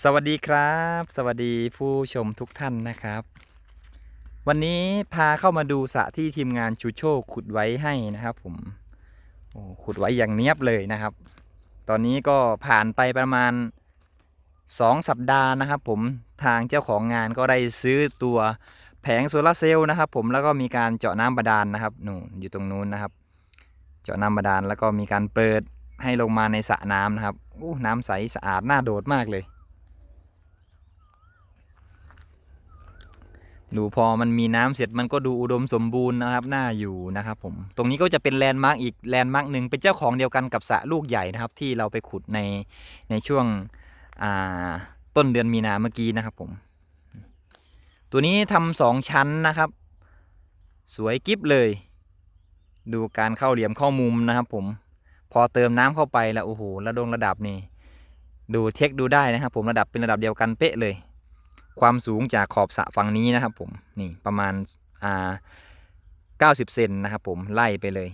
สวัสดีครับ สวัสดีผู้ชมทุกท่านนะครับ วันนี้พาเข้ามาดูสระที่ทีมงานชูโชคขุดไว้ให้นะครับ ผมโอ้ขุดไว้อย่างเนียบเลยนะครับ ตอนนี้ก็ผ่านไปประมาณ 2 สัปดาห์นะครับ ผมทางเจ้าของงานก็ได้ซื้อตัวแผงโซลาร์เซลล์นะครับ ผมแล้วก็มีการเจาะน้ำบาดาลนะครับนู่นอยู่ตรงนู้นนะครับ เจาะน้ำบาดาลแล้วก็มีการเปิดให้ลงมาในสระน้ำนะครับอู้น้ำใสสะอาดน่าโดดมากเลย ดูพอมันมีน้ำเสร็จมันก็ดูอุดมสมบูรณ์นะครับน่าอยู่นะครับผมตรงนี้ก็จะเป็นแลนด์มาร์กอีกแลนด์มาร์กหนึ่งเป็นเจ้าของเดียวกันกับสระลูกใหญ่นะครับ ที่เราไปขุดในในช่วงต้นเดือนมีนาเมื่อกี้นะครับผม ตัวนี้ทำสองชั้นนะครับ สวยกิฟเลย ดูการเข้าเหลี่ยมเข้ามุมนะครับ ผมพอเติมน้ำเข้าไปแล้วโอ้โหระดงระดับนี่ดูเช็คดูได้นะครับ ผมระดับเป็นระดับเดียวกันเป๊ะเลย ความสูงจากขอบสระฝั่งนี้นะครับผมนี่ประมาณอ่า90เซนนะครับผมไล่ไปเลย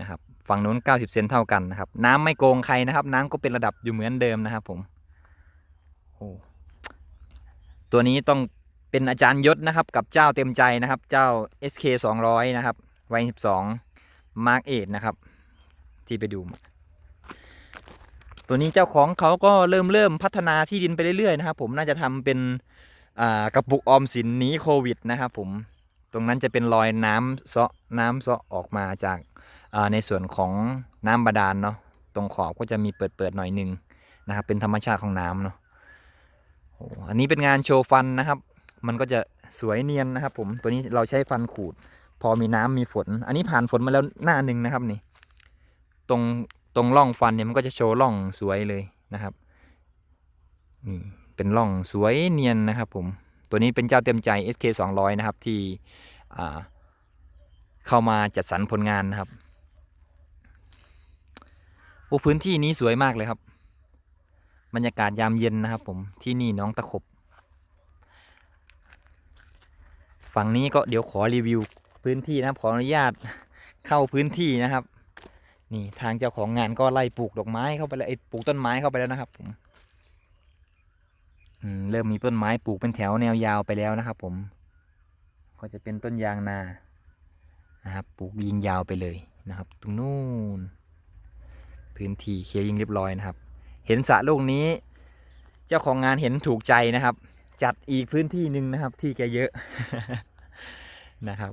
นะครับฝั่งนู้น 90 เซนเท่ากันนะครับ น้ำไม่โกงใครนะครับ น้ำก็เป็นระดับอยู่เหมือนเดิมนะครับผมโอ้ตัวนี้ต้องเป็นอาจารย์ยศนะครับ กับเจ้าเต็มใจนะครับ เจ้า SK 200 นะครับวัย12 Mark 8นะครับ ที่ไปดูมา ตัวนี้เจ้าของเขาก็เริ่มเริ่มพัฒนาที่ดินไปเรื่อยๆนะครับผมน่าจะทำเป็นอ่ากระปุกออมสินหนีโควิดนะครับผมตรงนั้นจะเป็นรอยน้ำเซาะน้ำเซาะออกมาจากอ่าในส่วนของน้ำบาดาลเนาะตรงขอบก็จะมีเปิดเปิดๆหน่อยหนึ่งนะครับเป็นธรรมชาติของน้ำเนาะอันนี้เป็นงานโชว์ฟันนะครับ มันก็จะสวยเนียนนะครับผมตัวนี้เราใช้ฟันขูด พอมีน้ำมีฝน อันนี้ผ่านฝนมาแล้วหน้าหนึ่งนะครับนี่ ตรง ตรงร่องฟันเนี่ยมันก็จะโชว์ร่องสวยเลยนะครับนี่เป็นร่องสวยเนียนนะครับผมตัวนี้เป็นเจ้าเต็มใจ SK 200นะครับที่เข้ามาจัดสรรผลงานนะครับโอ้พื้นที่นี้สวยมากเลยครับ บรรยากาศยามเย็นนะครับผมที่นี่น้องตะขบ ฝั่งนี้ก็เดี๋ยวขอรีวิวพื้นที่นะครับขออนุญาตเข้าพื้นที่นะครับ นี่ทางเจ้าของงานก็ไล่ปลูกดอกไม้เข้าไปแล้วไอ้ปลูกต้นไม้เข้าไปแล้วนะครับผมอืมเริ่มมีต้นไม้ปลูกเป็นแถวแนวยาวไปแล้วนะครับ ผม ก็จะเป็นต้นยางนานะครับ ปลูกยิงยาวไปเลยนะครับ ตรงนู้นพื้นที่เคลียร์ยิงเรียบร้อยนะครับ เห็นสระลูกนี้ เจ้าของงานเห็นถูกใจนะครับ จัดอีกพื้นที่หนึ่งนะครับ ที่แกเยอะนะครับ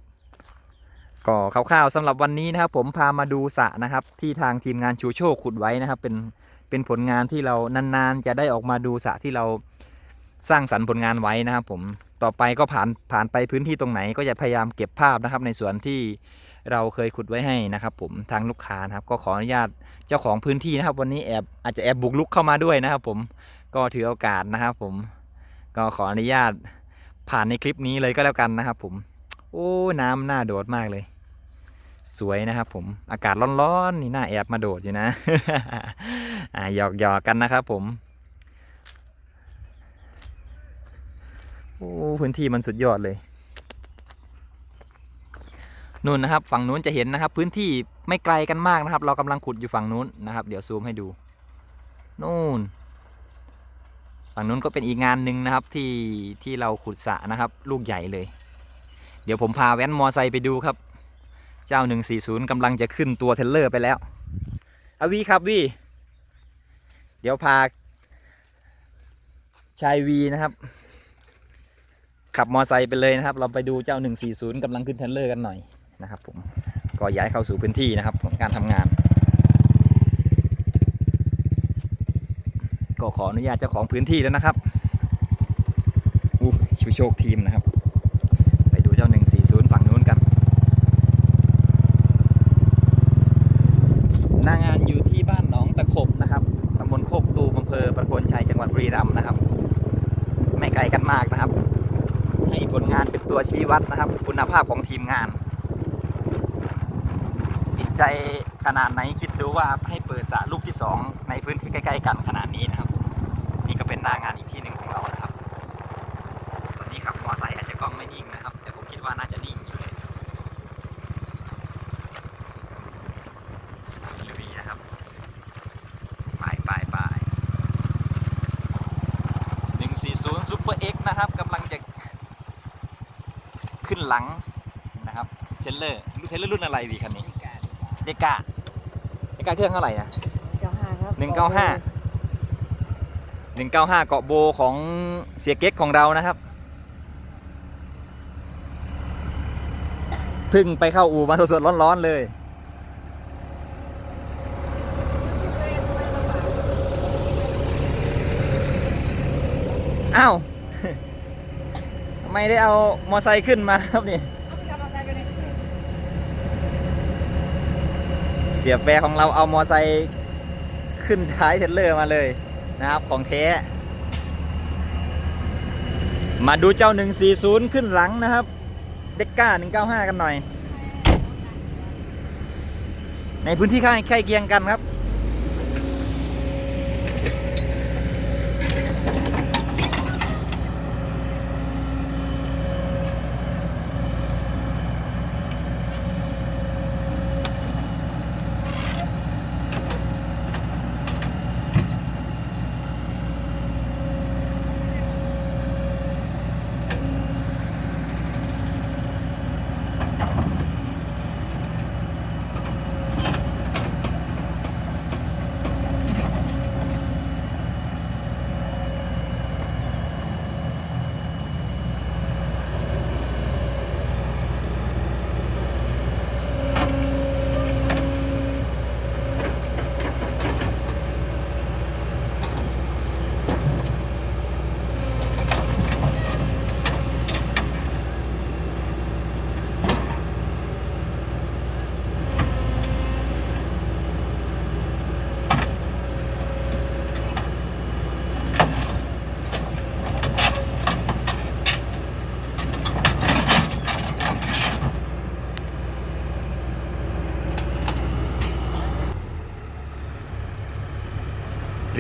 ก็คร่าวๆสำหรับวันนี้นะครับ ผมพามาดูสระนะครับ ที่ทางทีมงานชูโชคขุดไว้นะครับ เป็นเป็นผลงานที่เรานานๆ จะได้ออกมาดูสระที่เราสร้างสรรค์ผลงานไว้นะครับ ผมต่อไปก็ผ่านผ่านไปพื้นที่ตรงไหน ก็จะพยายามเก็บภาพนะครับ ในส่วนที่เราเคยขุดไว้ให้นะครับ ผมทางลูกค้านะครับ ก็ขออนุญาตเจ้าของพื้นที่นะครับ วันนี้แอบอาจจะแอบบุกลุกเข้ามาด้วยนะครับ ผมก็ถือโอกาสนะครับ ผมก็ขออนุญาตผ่านในคลิปนี้เลยก็แล้วกันนะครับ ผม โอ้น้ำน่าโดดมากเลย สวยนะครับผมอากาศร้อนๆนี่น่าแอบมาโดดอยู่นะอ่าหยอกหยอกกันนะครับผมโอ้พื้นที่มันสุดยอดเลยนู่นนะครับ ฝั่งนู้นจะเห็นนะครับ พื้นที่ไม่ไกลกันมากนะครับ เรากำลังขุดอยู่ฝั่งนู้นนะครับ เดี๋ยวซูมให้ดูนู่น ฝั่งนู้นก็เป็นอีกงานหนึ่งนะครับที่ที่เราขุดสระนะครับ ลูกใหญ่เลย ดี๋ยวผมพาแว้นมอไซค์ไปดูครับ เจ้า 140กำลังจะขึ้นตัวเทรลเลอร์ไปแล้วอาวีครับวีเดี๋ยวพาชายวีนะครับ ขับมอไซค์ไปเลยนะครับ เราไปดูเจ้า 140กำลังขึ้นเทรลเลอร์กันหน่อยนะครับผมก็ย้ายเข้าสู่พื้นที่นะครับของการทำงาน ก็ขออนุญาตเจ้าของพื้นที่แล้วนะครับอู้ชูโชคทีมนะครับ ไปดูเจ้า 140 ฝั่งนู้นกัน หน้างานอยู่ที่บ้านหนองตะขบนะครับตำบลโคกตูมอำเภอประโคนชัยจังหวัดบุรีรัมย์นะครับ ไม่ไกลกันมากนะครับ ให้ผลงานเป็นตัวชี้วัดนะครับ คุณภาพของทีมงาน ติดใจขนาดไหนคิดดูว่าให้เปิดสระลูกที่2ในพื้นที่ใกล้ ๆ กันขนาดนี้นะครับ 140 Super X นะครับกำลังจะขึ้นหลังนะครับเทเลอร์เทเลอร์รุ่นอะไรดีคันนี้เดกาเดกาเครื่องเท่าไหร่นะ195ครับ195 195 เกาะโบของเสียเก็กของเรานะครับเพิ่งไปเข้าอู่มาสดๆร้อนๆเลย อ้าวทำไมได้เอามอไซค์ขึ้นมาครับนี่เสียแฟร์ของเราเอามอไซค์ขึ้นท้ายเทเลอร์มาเลยนะครับของแท้มาดูเจ้า 140 ขึ้นหลังนะครับ เด็กก้า 195 กันหน่อย ในพื้นที่ใกล้ใกล้เคียงกันครับ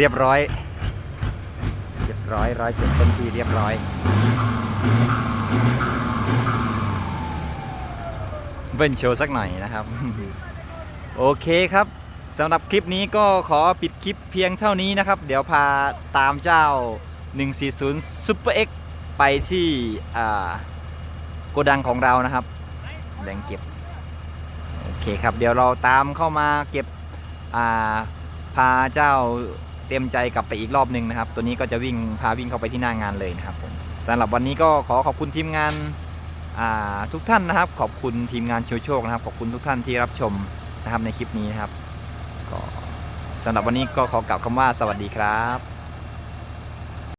เรียบร้อย เรียบร้อยร้อยเสร็จเป็นทีเรียบร้อยเบิ้ลโชว์สักหน่อยนะครับ โอเคครับสำหรับคลิปนี้ก็ขอปิดคลิปเพียงเท่านี้นะครับ เดี๋ยวพาตามเจ้า 140 Super X ไปที่โกดังของเรานะครับแหล่งเก็บ โอเคครับ เดี๋ยวเราตามเข้ามาเก็บาพาเจ้า เตรียมใจกลับไปอีกรอบหนึ่งนะครับ ตัวนี้ก็จะวิ่งพาวิ่งเข้าไปที่หน้างานเลยนะครับผมสำหรับวันนี้ก็ขอขอบคุณทีมงานาทุกท่านนะครับ ขอบคุณทีมงานโชว์โชคนะครับ ขอบคุณทุกท่านที่รับชมนะครับในคลิปนี้นะครับก็สำหรับวันนี้ก็ขอกลับคำว่าสวัสดีครับ